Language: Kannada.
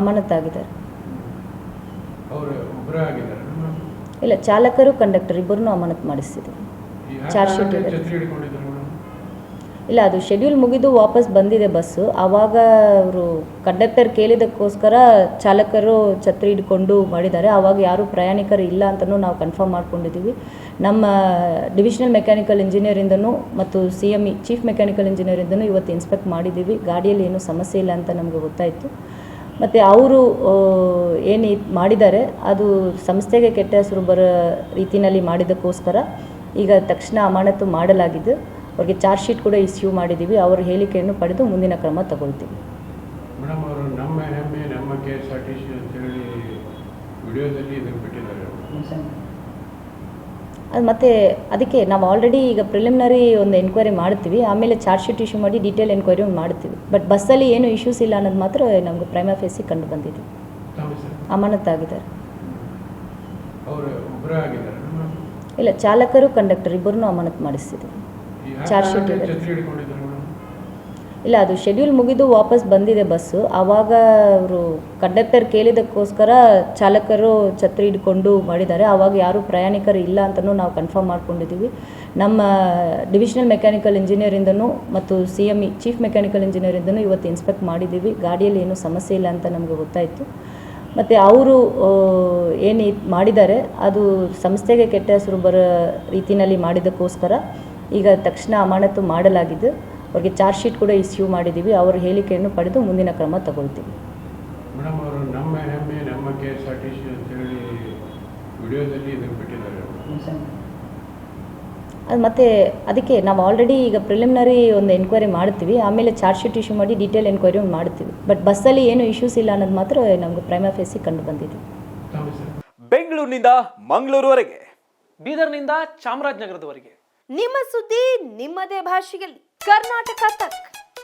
ಅಮಾನತಾಗಿದ್ದಾರೆ. ಇಲ್ಲ ಚಾಲಕರು ಕಂಡಕ್ಟರ್ ಇಬ್ಬರನ್ನೂ ಅಮಾನತ್ ಮಾಡಿಸ್ತಿದ್ರು ಚಾರ್ಜ್ ಶೀಟ್ ಇದೆ. ಇಲ್ಲ ಅದು ಶೆಡ್ಯೂಲ್ ಮುಗಿದು ವಾಪಸ್ ಬಂದಿದೆ ಬಸ್ಸು ಆವಾಗ ಅವರು ಕಂಡಕ್ಟರ್ ಕೇಳಿದಕ್ಕೋಸ್ಕರ ಚಾಲಕರು ಛತ್ರಿ ಹಿಡ್ಕೊಂಡು ಮಾಡಿದ್ದಾರೆ. ಆವಾಗ ಯಾರು ಪ್ರಯಾಣಿಕರು ಇಲ್ಲ ಅಂತಲೂ ನಾವು ಕನ್ಫರ್ಮ್ ಮಾಡ್ಕೊಂಡಿದ್ದೀವಿ. ನಮ್ಮ ಡಿವಿಷನಲ್ ಮೆಕ್ಯಾನಿಕಲ್ ಇಂಜಿನಿಯರಿಂದನೂ ಮತ್ತು C M E chief mechanical ಇಂಜಿನಿಯರಿಂದನೂ ಇವತ್ತು ಇನ್ಸ್ಪೆಕ್ಟ್ ಮಾಡಿದ್ದೀವಿ. ಗಾಡಿಯಲ್ಲಿ ಏನೂ ಸಮಸ್ಯೆ ಇಲ್ಲ ಅಂತ ನಮಗೆ ಗೊತ್ತಾಯಿತು. ಮತ್ತು ಅವರು ಏನು ಇದ್ ಮಾಡಿದ್ದಾರೆ ಅದು ಸಂಸ್ಥೆಗೆ ಕೆಟ್ಟ ಹೆಸರು ಬರೋ ರೀತಿಯಲ್ಲಿ ಮಾಡಿದ್ದಕ್ಕೋಸ್ಕರ ಈಗ ತಕ್ಷಣ ಅಮಾನತು ಮಾಡಲಾಗಿದ್ದು ಅವ್ರಿಗೆ ಚಾರ್ಜ್ ಶೀಟ್ ಕೂಡ ಇಸ್ಯೂ ಮಾಡಿದ್ದೀವಿ. ಅವ್ರ ಹೇಳಿಕೆಯನ್ನು ಪಡೆದು ಮುಂದಿನ ಕ್ರಮ ತಗೊಳ್ತೀವಿ. ಮೇಡಮ್ ಅವರು ನಮ್ಮ ಹೆಮ್ಮೆ ನಮ್ಮ K S R T C ಅಂತೇಳಿ ವಿಡಿಯೋದಲ್ಲಿ ಇದನ್ನು ಬಿಟ್ಟಿದ್ದಾರೆ. ಅದು ಮತ್ತೆ ಅದಕ್ಕೆ ನಾವು ಆಲ್ರೆಡಿ ಈಗ ಪ್ರಿಲಿಮಿನರಿ ಒಂದು ಎನ್ಕ್ವೈರಿ ಮಾಡ್ತೀವಿ. ಆಮೇಲೆ ಚಾರ್ಜ್ ಶೀಟ್ ಇಶ್ಯೂ ಮಾಡಿ ಡೀಟೇಲ್ ಎನ್ಕ್ವೈರಿ ಮಾಡ್ತೀವಿ. ಬಟ್ ಬಸ್ಸಲ್ಲಿ ಏನು ಇಶ್ಯೂಸ್ ಇಲ್ಲ ಅನ್ನೋದು ಮಾತ್ರ ನಮಗೆ ಪ್ರೈಮ ಫೇಸಿ ಕಂಡು ಬಂದಿದೆ. ಅಮಾನತ್ತಾಗಿದ್ದಾರೆ ಅಮಾನತಾಗಿದ್ದಾರೆ ಇಲ್ಲ ಚಾಲಕರು ಕಂಡಕ್ಟರ್ ಇಬ್ಬರನ್ನೂ ಅಮಾನತ್ ಮಾಡಿಸ್ತಿದ್ದೀವಿ ಚಾರ್ಜ್ ಶೀಟ್ ಇದೆ. ಇಲ್ಲ, ಅದು ಶೆಡ್ಯೂಲ್ ಮುಗಿದು ವಾಪಸ್ ಬಂದಿದೆ ಬಸ್ಸು ಆವಾಗ ಅವರು ಕಂಡಕ್ಟರ್ ಕೇಳಿದಕ್ಕೋಸ್ಕರ ಚಾಲಕರು ಛತ್ರಿ ಹಿಡ್ಕೊಂಡು ಮಾಡಿದ್ದಾರೆ. ಆವಾಗ ಯಾರೂ ಪ್ರಯಾಣಿಕರು ಇಲ್ಲ ಅಂತಲೂ ನಾವು ಕನ್ಫರ್ಮ್ ಮಾಡ್ಕೊಂಡಿದ್ದೀವಿ. ನಮ್ಮ ಡಿವಿಷನಲ್ ಮೆಕ್ಯಾನಿಕಲ್ ಇಂಜಿನಿಯರಿಂದನೂ ಮತ್ತು C M E chief mechanical ಇಂಜಿನಿಯರಿಂದನೂ ಇವತ್ತು ಇನ್ಸ್ಪೆಕ್ಟ್ ಮಾಡಿದ್ದೀವಿ. ಗಾಡಿಯಲ್ಲಿ ಏನೂ ಸಮಸ್ಯೆ ಇಲ್ಲ ಅಂತ ನಮಗೆ ಗೊತ್ತಾಯಿತು. ಮತ್ತು ಅವರು ಏನು ಮಾಡಿದ್ದಾರೆ, ಅದು ಸಂಸ್ಥೆಗೆ ಕೆಟ್ಟ ಹೆಸರು ಬರೋ ರೀತಿಯಲ್ಲಿ ಮಾಡಿದ್ದಕ್ಕೋಸ್ಕರ ಈಗ ತಕ್ಷಣ ಅಮಾನತು ಮಾಡಲಾಗಿದ್ದು ಅವ್ರಿಗೆ ಚಾರ್ಜ್ ಶೀಟ್ ಕೂಡ ಇಸ್ಯೂ ಮಾಡಿದ್ದೀವಿ ಅವರ ಹೇಳಿಕೆಯನ್ನು ಪಡೆದು ಮುಂದಿನ ಕ್ರಮ ತಗೊಳ್ತೀವಿ. ಮೇಡಮ್ ಅವರು ನಮ್ಮ ಹೆಮ್ಮೆ ನಮ್ಮ K S R T C ಅಂತೇಳಿ ವಿಡಿಯೋದಲ್ಲಿ ಇದನ್ನು ಬಿಟ್ಟಿದ್ದಾರೆ. ಅದು ಮತ್ತೆ ಅದಕ್ಕೆ ನಾವು ಆಲ್ರೆಡಿ ಈಗ ಪ್ರಿಲಿಮಿನರಿ ಒಂದು ಎನ್ಕ್ವೈರಿ ಮಾಡ್ತೀವಿ ಆಮೇಲೆ ಚಾರ್ಜ್ ಶೀಟ್ ಇಶ್ಯೂ ಮಾಡಿ ಡೀಟೇಲ್ ಎನ್ಕ್ವೈರಿ ಮಾಡ್ತೀವಿ. ಬಟ್ ಬಸ್ಸಲ್ಲಿ ಏನು ಇಶ್ಯೂಸ್ ಇಲ್ಲ ಅನ್ನೋದು ಮಾತ್ರ ನಮಗೆ ಪ್ರೈಮ ಫೇಸಿ ಕಂಡು ಬಂದಿದೆ. ಬೆಂಗಳೂರಿನಿಂದ ಮಂಗಳೂರುವರೆಗೆ ಬೀದರ್ನಿಂದ ಚಾಮರಾಜನಗರದವರೆಗೆ. ನಿಮ್ಮ ಸುದ್ದಿ ನಿಮ್ಮದೇ ಭಾಷೆಯಲ್ಲಿ. ಕರ್ನಾಟಕ ತಕ್